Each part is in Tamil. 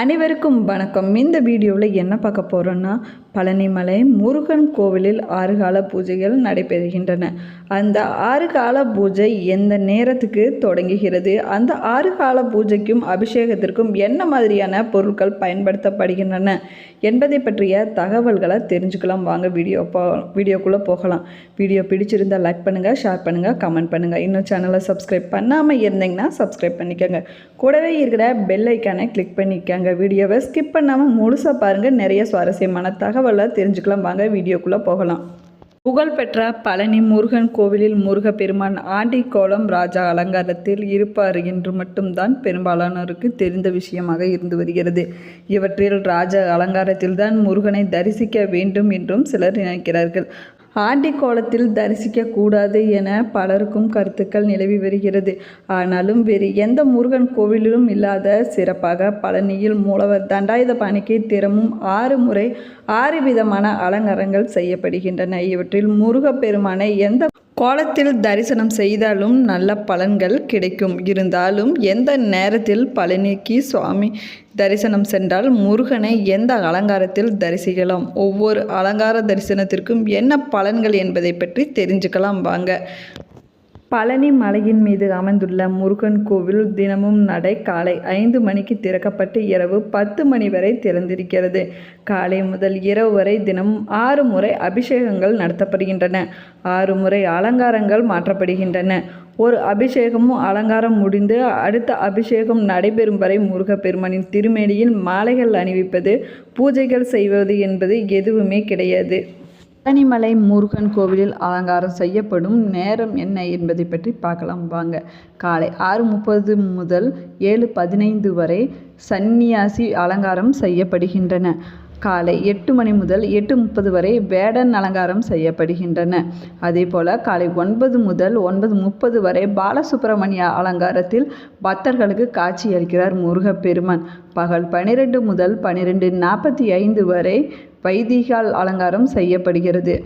அனைவருக்கும் வணக்கம். இந்த வீடியோவில் என்ன பார்க்க போகிறோன்னா பழனிமலை முருகன் கோவிலில் ஆறு கால பூஜைகள் நடைபெறுகின்றன. அந்த ஆறு கால பூஜை எந்த நேரத்துக்கு தொடங்குகிறது? அந்த ஆறு கால பூஜைக்கும் அபிஷேகத்திற்கும் என்ன மாதிரியான பொருட்கள் பயன்படுத்தப்படுகின்றன என்பதை பற்றிய தகவல்களை தெரிஞ்சுக்கலாம். வாங்க வீடியோ போ வீடியோக்குள்ளே போகலாம். வீடியோ பிடிச்சிருந்தால் லைக் பண்ணுங்கள் ஷேர் பண்ணுங்கள் கமெண்ட் பண்ணுங்கள் இன்னும் சேனலை சப்ஸ்கிரைப் பண்ணாமல் இருந்தீங்கன்னா சப்ஸ்கிரைப் பண்ணிக்கோங்க. கூடவே இருக்கிற பெல் ஐக்கானை கிளிக் பண்ணிக்கோங்க. வீடியோவை ஸ்கிப் பண்ணாமல் முழுசாக பாருங்கள் நிறைய சுவாரஸ்யமான தகவல் தெரிஞ்சுக்கலாம் வாங்க வீடியோக்குள்ளே போகலாம். புகழ்பெற்ற பழனி முருகன் கோவிலில் முருகப்பெருமான் ஆண்டி கோலம் ராஜா அலங்காரத்தில் இருப்பார் என்று மட்டும்தான் பெரும்பாலானோருக்கு தெரிந்த விஷயமாக இருந்து வருகிறது. இவற்றில் ராஜ அலங்காரத்தில்தான் முருகனை தரிசிக்க வேண்டும் என்றும் சிலர் நினைக்கிறார்கள். ஆண்டி கோலத்தில் தரிசிக்க கூடாது என பலருக்கும் கருத்துக்கள் நிலவி வருகிறது. ஆனாலும் வேறு எந்த முருகன் கோவிலிலும் இல்லாத சிறப்பாக பழனியில் மூலவர் தண்டாயுதபாணிக்கு திறமும் ஆறு முறை ஆறு விதமான அலங்காரங்கள் செய்யப்படுகின்றன. இவற்றில் முருகப்பெருமானை எந்த கோலத்தில் தரிசனம் செய்தாலும் நல்ல பலன்கள் கிடைக்கும். இருந்தாலும் எந்த நேரத்தில் பழனிக்கு சுவாமி தரிசனம் சென்றால் முருகனை எந்த அலங்காரத்தில் தரிசிக்கலாம்? ஒவ்வொரு அலங்கார தரிசனத்திற்கும் என்ன பலன்கள் என்பதை பற்றி தெரிஞ்சுக்கலாம். வாங்க. பழனி மலையின் மீது அமைந்துள்ள முருகன் கோவில் தினமும் நடை காலை ஐந்து மணிக்கு திறக்கப்பட்டு இரவு பத்து மணி வரை திறந்திருக்கிறது. காலை முதல் இரவு வரை தினமும் ஆறு முறை அபிஷேகங்கள் நடத்தப்படுகின்றன. ஆறு முறை அலங்காரங்கள் மாற்றப்படுகின்றன. ஒரு அபிஷேகமும் அலங்காரம் முடிந்து அடுத்த அபிஷேகம் நடைபெறும் வரை முருகப்பெருமானின் திருமேனியில் மாலைகள் அணிவிப்பது பூஜைகள் செய்வது என்பது எதுவுமே கிடையாது. பழனிமலை முருகன் கோவிலில் அலங்காரம் செய்யப்படும் நேரம் என்ன என்பதை பற்றி பார்க்கலாம். வாங்க. காலை ஆறு முப்பது முதல் ஏழு பதினைந்து வரை சந்நியாசி அலங்காரம் செய்யப்படுகின்றன. காலை எட்டு மணி முதல் எட்டு முப்பது வரை வேடன் அலங்காரம் செய்யப்படுகின்றன. அதே போல் காலை ஒன்பது முதல் ஒன்பது முப்பது வரை பாலசுப்பிரமணிய அலங்காரத்தில் பக்தர்களுக்கு காட்சியளிக்கிறார் முருகப்பெருமான். பகல் பன்னிரெண்டு முதல் பனிரெண்டு நாற்பத்தி ஐந்து வரை வைதிகால் அலங்காரம் செய்யப்படுகிறது.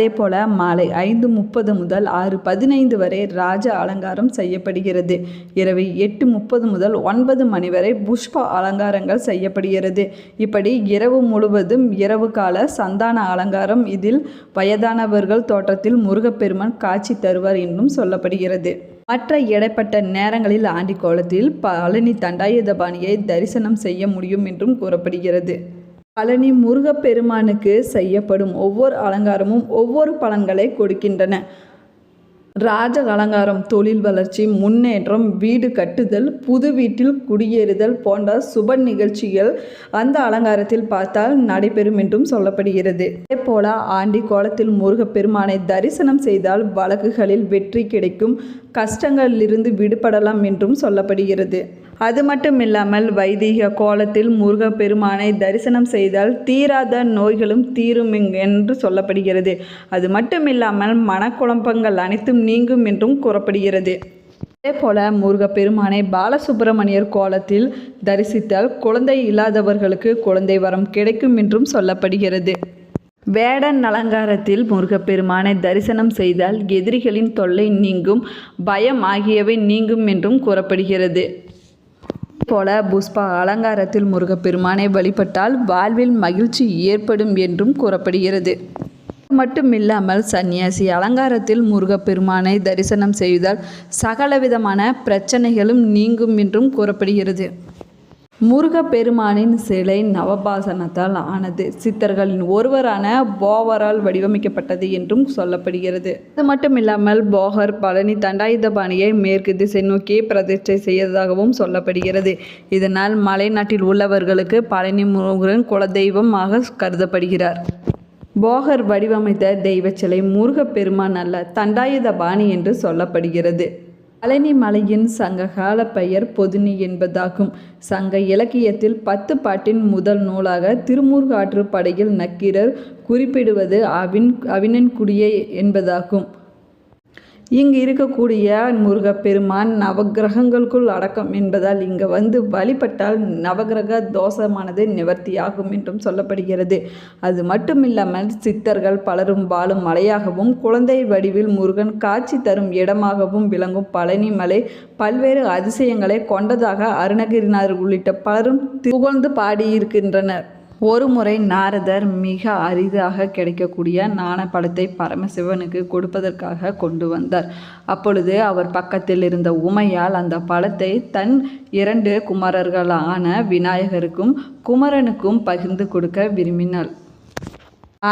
அதே போல் மாலை ஐந்து முப்பது முதல் ஆறு பதினைந்து வரை ராஜ அலங்காரம் செய்யப்படுகிறது. இரவு எட்டு முப்பது முதல் ஒன்பது மணி வரை புஷ்ப அலங்காரங்கள் செய்யப்படுகிறது. இப்படி இரவு முழுவதும் இரவு கால சந்தான அலங்காரம் இதில் வயதானவர்கள் தோற்றத்தில் முருகப்பெருமான் காட்சி தருவார் என்றும் சொல்லப்படுகிறது. மற்ற இடைப்பட்ட நேரங்களில் ஆண்டி கோலத்தில் பழனி தண்டாயுதபாணியை தரிசனம் செய்ய முடியும் என்றும் கூறப்படுகிறது. பழனி முருகப்பெருமானுக்கு செய்யப்படும் ஒவ்வொரு அலங்காரமும் ஒவ்வொரு பலன்களை கொடுக்கின்றன. ராஜ அலங்காரம் தொழில் வளர்ச்சி முன்னேற்றம் வீடு கட்டுதல் புது வீட்டில் குடியேறுதல் போன்ற சுப நிகழ்ச்சிகள் அந்த அலங்காரத்தில் பார்த்தால் நடைபெறும் என்றும் சொல்லப்படுகிறது. அதே போல ஆண்டி கோலத்தில் முருகப்பெருமானை தரிசனம் செய்தால் வழக்குகளில் வெற்றி கிடைக்கும் கஷ்டங்களிலிருந்து விடுபடலாம் என்றும் சொல்லப்படுகிறது. அது மட்டும் இல்லாமல் வைதிக கோலத்தில் முருகப்பெருமானை தரிசனம் செய்தால் தீராத நோய்களும் தீரும் என்று சொல்லப்படுகிறது. அது மட்டும் இல்லாமல் மனக்குழப்பங்கள் அனைத்தும் நீங்கும் என்றும் கூறப்படுகிறது. அதே போல முருகப்பெருமானை பாலசுப்பிரமணியர் கோலத்தில் தரிசித்தால் குழந்தை இல்லாதவர்களுக்கு குழந்தை வரம் கிடைக்கும் என்றும் சொல்லப்படுகிறது. வேடன் அலங்காரத்தில் முருகப்பெருமானை தரிசனம் செய்தால் எதிரிகளின் தொல்லை நீங்கும் பயம் ஆகியவை நீங்கும் என்றும் கூறப்படுகிறது. போல புஷ்பா அலங்காரத்தில் முருகப்பெருமானை வழிபட்டால் வாழ்வில் மகிழ்ச்சி ஏற்படும் என்றும் கூறப்படுகிறது. மட்டுமில்லாமல் சன்னியாசி அலங்காரத்தில் முருகப்பெருமானை தரிசனம் செய்தால் சகலவிதமான பிரச்சனைகளும் நீங்கும் என்றும் கூறப்படுகிறது. முருகப்பெருமானின் சிலை நவபாசனத்தால் ஆனது. சித்தர்களின் ஒருவரான போவரால் வடிவமைக்கப்பட்டது என்றும் சொல்லப்படுகிறது. அது மட்டும் இல்லாமல் போகர் பழனி தண்டாயுதபாணியை மேற்கு திசை நோக்கி பிரதிஷ்டை செய்ததாகவும் சொல்லப்படுகிறது. இதனால் மலைநாட்டில் உள்ளவர்களுக்கு பழனி முருகன் குலதெய்வமாக கருதப்படுகிறார். போகர் வடிவமைத்த தெய்வ சிலை முருகப்பெருமான் அல்ல தண்டாயுதபாணி என்று சொல்லப்படுகிறது. பழனி மலையின் சங்ககால பெயர் பொதுனி என்பதாகும். சங்க இலக்கியத்தில் பத்து பாட்டின் முதல் நூலாக திருமூர்காற்று படையில் நக்கீரர் குறிப்பிடுவது அவின் அவினன்குடியே என்பதாகும். இங்கு இருக்கக்கூடிய முருகப்பெருமான் நவக்கிரகங்களுக்குள் அடக்கம் என்பதால் இங்கு வந்து வழிபட்டால் நவக்கிரக தோஷமானது நிவர்த்தியாகும் என்றும் சொல்லப்படுகிறது. அது மட்டுமில்லாமல் சித்தர்கள் பலரும் வாழும் மலையாகவும் குழந்தை வடிவில் முருகன் காட்சி தரும் இடமாகவும் விளங்கும் பழனி மலை பல்வேறு அதிசயங்களை கொண்டதாக அருணகிரிநாதர் உள்ளிட்ட பலரும் புகழ்ந்து பாடியிருக்கின்றனர். ஒரு முறை நாரதர் மிக அரிதாக கிடைக்கக்கூடிய நாணப்படத்தை பரமசிவனுக்கு கொடுப்பதற்காக கொண்டு வந்தார். அப்பொழுது அவர் பக்கத்தில் இருந்த உமையால் அந்த பழத்தை தன் இரண்டு குமரர்களான விநாயகருக்கும் குமரனுக்கும் பகிர்ந்து கொடுக்க விரும்பினாள்.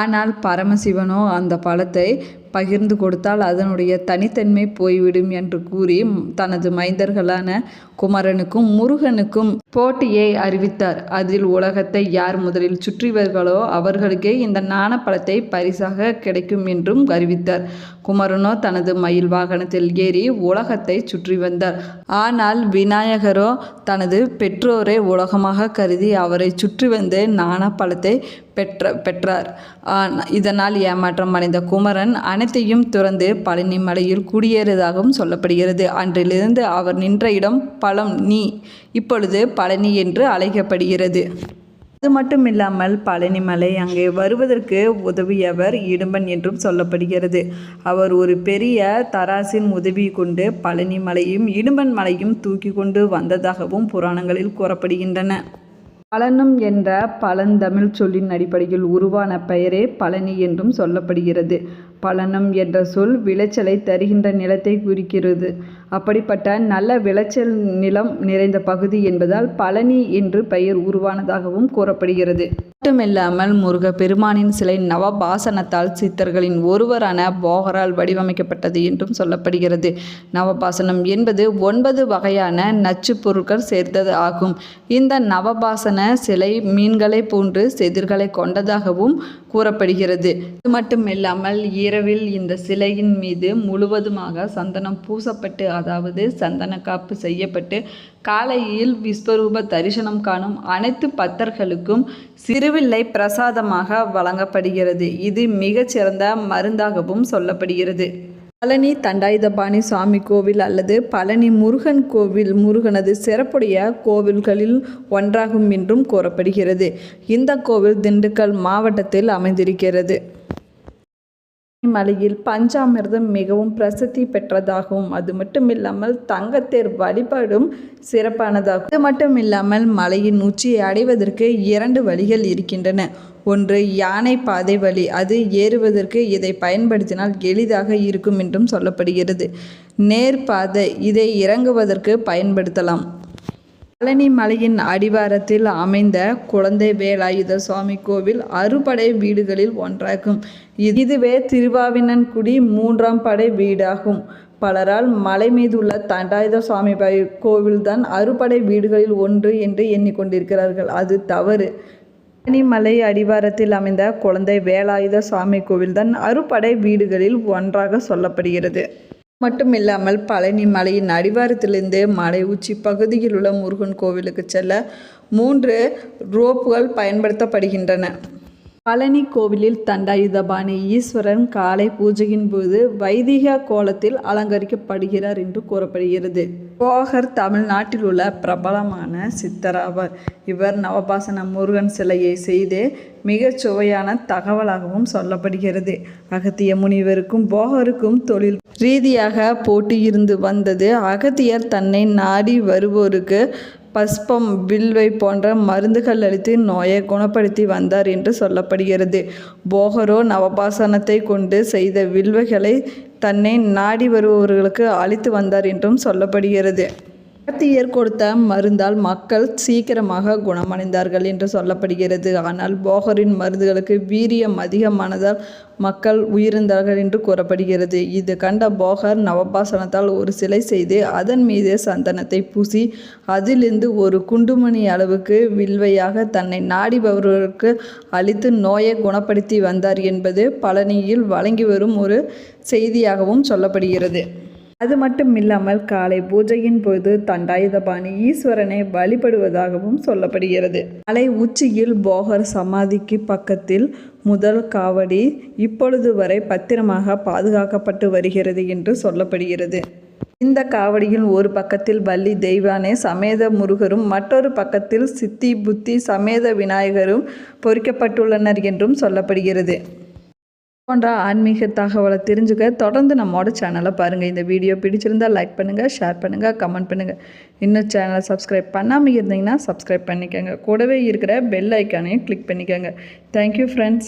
ஆனால் பரமசிவனோ அந்த பழத்தை பகிர்ந்து கொடுத்தால் அதனுடைய தனித்தன்மை போய்விடும் என்று கூறி தனது மைந்தர்களான குமரனுக்கும் முருகனுக்கும் போட்டியை அறிவித்தார். அதில் உலகத்தை யார் முதலில் சுற்றிவர்களோ அவர்களுக்கே இந்த நாணப்பழத்தை பரிசாக கிடைக்கும் என்றும் அறிவித்தார். குமரனோ தனது மயில் வாகனத்தில் ஏறி உலகத்தை சுற்றி வந்தார். ஆனால் விநாயகரோ தனது பெற்றோரை உலகமாக கருதி அவரை சுற்றி வந்து நாணப்பழத்தை பெற்ற பெற்றார். இதனால் ஏமாற்றம் அடைந்த குமரன் அனைத்தையும் துறந்து பழனி மலையில் குடியேறியதாகவும் சொல்லப்படுகிறது. அன்றிலிருந்து அவர் நின்ற இடம் பழம் நீ. இப்பொழுது பழனி என்று அழைக்கப்படுகிறது. அது மட்டும் இல்லாமல் பழனிமலை அங்கே வருவதற்கு உதவியவர் இடும்பன் என்றும் சொல்லப்படுகிறது. அவர் ஒரு பெரிய தராசின் உதவி கொண்டு பழனி மலையும் இடும்பன் மலையும் தூக்கி கொண்டு வந்ததாகவும் புராணங்களில் கூறப்படுகின்றன. பழனம் என்ற பழந்தமிழ் சொல்லின் அடிப்படையில் உருவான பெயரே பழனி என்றும் சொல்லப்படுகிறது. பலனம் என்ற சொல் விளைச்சலை தருகின்ற நிலத்தை குறிக்கிறது. அப்படிப்பட்ட நல்ல விளைச்சல் நிலம் நிறைந்த பகுதி என்பதால் பழனி என்று பெயர் உருவானதாகவும் கூறப்படுகிறது. மட்டுமில்லாமல் முருக பெருமானின் சிலை நவபாசனத்தால் சித்தர்களின் ஒருவரான போகரால் வடிவமைக்கப்பட்டது என்றும் சொல்லப்படுகிறது. நவபாசனம் என்பது ஒன்பது வகையான நச்சு பொருட்கள் சேர்த்தது ஆகும். இந்த நவபாசன சிலை மீன்களை போன்று செதிர்களை கொண்டதாகவும் கூறப்படுகிறது. இது மட்டுமில்லாமல் இரவில் இந்த சிலையின் மீது முழுவதுமாக சந்தனம் பூசப்பட்டு அதாவது சந்தன காப்பு செய்யப்பட்டு காலையில் விஸ்வரூப தரிசனம் காணும் அனைத்து பக்தர்களுக்கும் சிறுவில்லை பிரசாதமாக வழங்கப்படுகிறது. இது மிகச்சிறந்த மருந்தாகவும் சொல்லப்படுகிறது. பழனி தண்டாயுதபாணி சுவாமி கோவில் அல்லது பழனி முருகன் கோவில் முருகனது சிறப்புடைய கோவில்களில் ஒன்றாகும் என்றும் கூறப்படுகிறது. இந்த கோவில் திண்டுக்கல் மாவட்டத்தில் அமைந்திருக்கிறது. மலையில் பஞ்சாமிர்தம் மிகவும் பிரசித்தி பெற்றதாகவும் அது மட்டும் இல்லாமல் தங்கத்தேர் வழிபாடும் சிறப்பானதாகும். அது மட்டும் இல்லாமல் மலையின் உச்சியை அடைவதற்கு இரண்டு வழிகள் இருக்கின்றன. ஒன்று யானை பாதை வழி. அது ஏறுவதற்கு இதை பயன்படுத்தினால் எளிதாக இருக்கும் என்றும் சொல்லப்படுகிறது. நேர்பாதை இதை இறங்குவதற்கு பயன்படுத்தலாம். பழனி மலையின் அடிவாரத்தில் அமைந்த குழந்தை வேலாயுத சுவாமி கோவில் அறுபடை வீடுகளில் ஒன்றாகும். இதுவே திருவாவினன்குடி மூன்றாம் படை வீடாகும். பலரால் மலை மீது உள்ள தண்டாயுத சுவாமி கோவில்தான் அறுபடை வீடுகளில் ஒன்று என்று எண்ணிக்கொண்டிருக்கிறார்கள். அது தவறு. மலை அடிவாரத்தில் அமைந்த குழந்தை வேலாயுத சுவாமி கோவில்தான் அறுபடை வீடுகளில் ஒன்றாக சொல்லப்படுகிறது. மட்டும் இல்லாமல் பழனி மலையின் அடிவாரத்திலிருந்து மலை உச்சி பகுதியில் உள்ள முருகன் கோவிலுக்கு செல்ல மூன்று ரோப்புகள் பயன்படுத்தப்படுகின்றன. பழனி கோவிலில் தண்டாயுதபாணி ஈஸ்வரன் காலை பூஜையின் போது வைதிக கோலத்தில் அலங்கரிக்கப்படுகிறார் என்று கூறப்படுகிறது. போகர் தமிழ்நாட்டில் உள்ள பிரபலமான சித்தராவர். இவர் நவபாசன முருகன் சிலையை செய்து மிகச் சுவையான தகவலாகவும் சொல்லப்படுகிறது. அகத்திய முனிவருக்கும் போகருக்கும் தொழில் ரீதியாக போட்டியிருந்து வந்தது அகத்தியர் தன்னை நாடி வருவோருக்கு பஸ்பம் வில்வை போன்ற மருந்துகள் அளித்து நோயை குணப்படுத்தி வந்தார் என்று சொல்லப்படுகிறது. போகரோ நவபாசனத்தை கொண்டு செய்த வில்வைகளை தன்னை நாடி வருபவர்களுக்கு அளித்து வந்தார் என்றும் சொல்லப்படுகிறது. அகத்தியர் கொடுத்த மருந்தால் மக்கள் சீக்கிரமாக குணமடைந்தார்கள் என்று சொல்லப்படுகிறது. ஆனால் போகரின் மருந்துகளுக்கு வீரியம் அதிகமானதால் மக்கள் உயிரிழந்தார்கள் என்று கூறப்படுகிறது. இது கண்ட போகர் நவபாசனத்தால் ஒரு சிலை செய்து அதன் மீது சந்தனத்தை பூசி அதிலிருந்து ஒரு குண்டுமணி அளவுக்கு வில்வையாக தன்னை நாடிபவர்களுக்கு அளித்து நோயை குணப்படுத்தி வந்தார் என்பது பழனியில் வழங்கி வரும் ஒரு செய்தியாகவும் சொல்லப்படுகிறது. அது மட்டும் இல்லாமல் காலை பூஜையின் போது தண்டாயுதபாணி ஈஸ்வரனை வழிபடுவதாகவும் சொல்லப்படுகிறது. மலை உச்சியில் போகர் சமாதிக்கு பக்கத்தில் முதல் காவடி இப்பொழுது வரை பத்திரமாக பாதுகாக்கப்பட்டு வருகிறது என்று சொல்லப்படுகிறது. இந்த காவடியில் ஒரு பக்கத்தில் பள்ளி தெய்வானே சமேத முருகரும் மற்றொரு பக்கத்தில் சித்தி புத்தி சமேத விநாயகரும் பொறிக்கப்பட்டுள்ளனர் என்றும் சொல்லப்படுகிறது. போன்ற ஆன்மீக தகவலை தெரிஞ்சுக்க தொடர்ந்து நம்மளோட சேனலை பாருங்கள் இந்த வீடியோ பிடிச்சிருந்தால் லைக் பண்ணுங்கள் ஷேர் பண்ணுங்கள் கமெண்ட் பண்ணுங்கள் இன்னும் சேனலை சப்ஸ்கிரைப் பண்ணாமல் இருந்தீங்கன்னா சப்ஸ்கிரைப் பண்ணிக்கோங்க. கூடவே இருக்கிற பெல் ஐக்கானையும் கிளிக் பண்ணிக்கோங்க. Thank you friends